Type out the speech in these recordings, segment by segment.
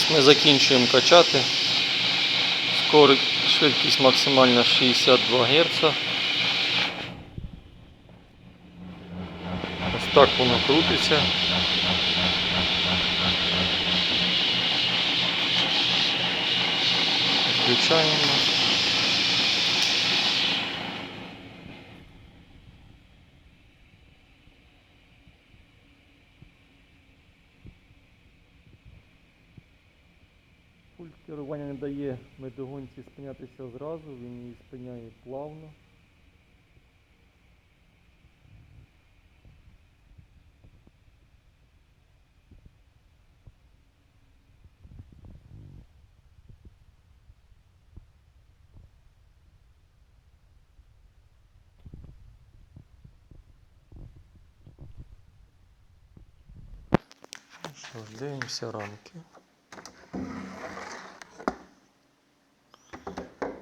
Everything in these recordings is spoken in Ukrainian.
Ось ми закінчуємо качати. Швидкість максимальна 62 Гц. Ось так воно крутиться. Включаємо. Пульт керування не дає медогонці спинятися зразу, він її спиняє плавно. Дивимося рамки.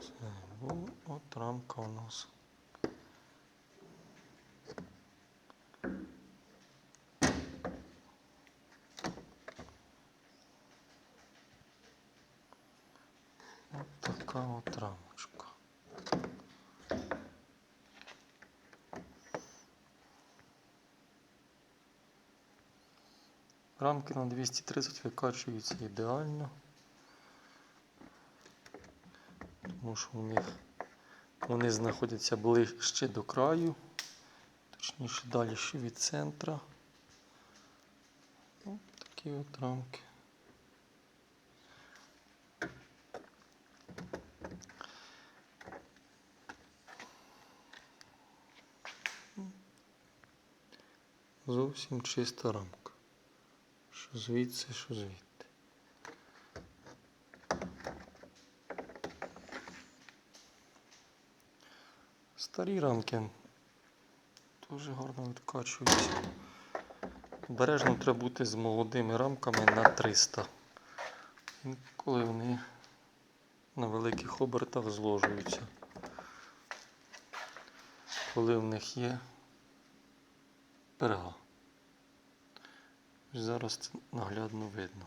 Це був от рамка у нас. От така от рамочка. Рамки на 230 викачуються ідеально. Тому що у них вони знаходяться ближче до краю, точніше далі ще від центра. Ось такі от рамки. Зовсім чиста рамка. Що звідси, що звідти. Старі рамки дуже гарно відкачуються. Обережно треба бути з молодими рамками на 300. Коли вони на великих обертах зложуються. Коли в них є перга. Зараз це наглядно видно.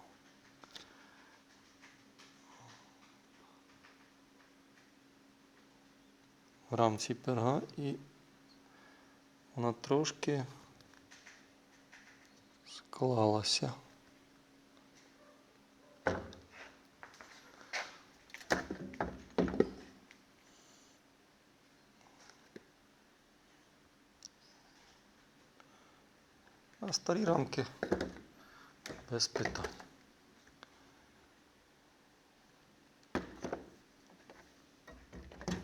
В рамці перга і вона трошки склалася. А старі рамки без питань.